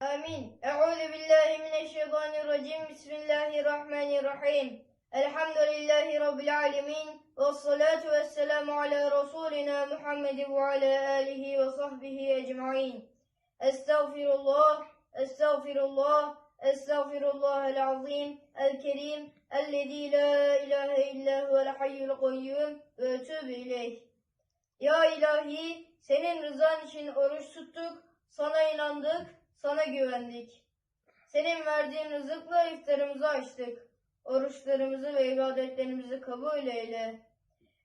Amin. Euzu billahi mineşşeytanirracim. Bismillahirrahmanirrahim. Elhamdülillahi rabbil alamin. Ve salatu vesselamu ala rasulina Muhammed ve ala alihi ve sahbihi ecmaîn. Estağfirullah, estağfirullah, estağfirullah el azim, el kerim, ellezî la ilahe illa huvel hayyul kayyum ve tübü ileyh. Ya ilahi, senin rızan için oruç tuttuk, sana inandık, sana güvendik. Senin verdiğin rızıkla iftarımızı açtık. Oruçlarımızı ve ibadetlerimizi kabul eyle.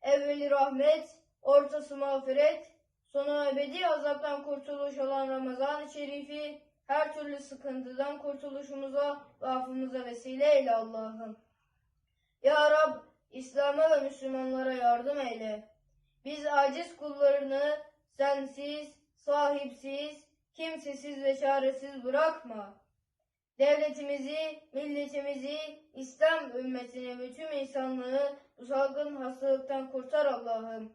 Evveli rahmet, ortası mağfiret, sonu ebedi azaptan kurtuluş olan Ramazan-ı Şerifi her türlü sıkıntıdan kurtuluşumuza ve vesile eyle Allah'ım. Ya Rab, İslam'a ve Müslümanlara yardım eyle. Biz aciz kullarını sensiz, sahipsiz, kimsesiz ve çaresiz bırakma. Devletimizi, milletimizi, İslam ümmetini ve tüm insanlığı bu salgın hastalıktan kurtar Allah'ım.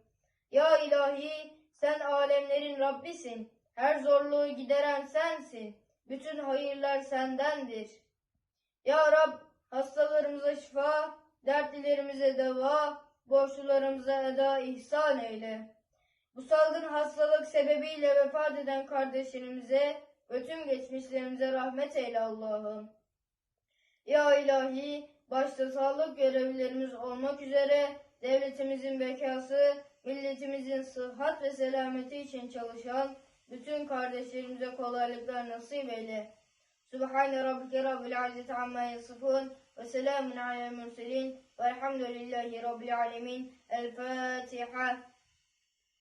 Ya ilahi sen alemlerin Rabbisin. Her zorluğu gideren sensin. Bütün hayırlar sendendir. Ya Rab hastalarımıza şifa, dertlilerimize deva, borçlularımıza eda ihsan eyle. Bu salgın hastalık sebebiyle vefat eden kardeşlerimize ve tüm geçmişlerimize rahmet eyle Allah'ım. Ya ilahi, başta sağlık görevlilerimiz olmak üzere devletimizin bekası, milletimizin sıhhat ve selameti için çalışan bütün kardeşlerimize kolaylıklar nasip eyle. Sübhane Rabbike Rabbil İzzeti Amma Yasifun ve selamun alel murselin velhamdülillahi Rabbil Alemin. El Fatiha.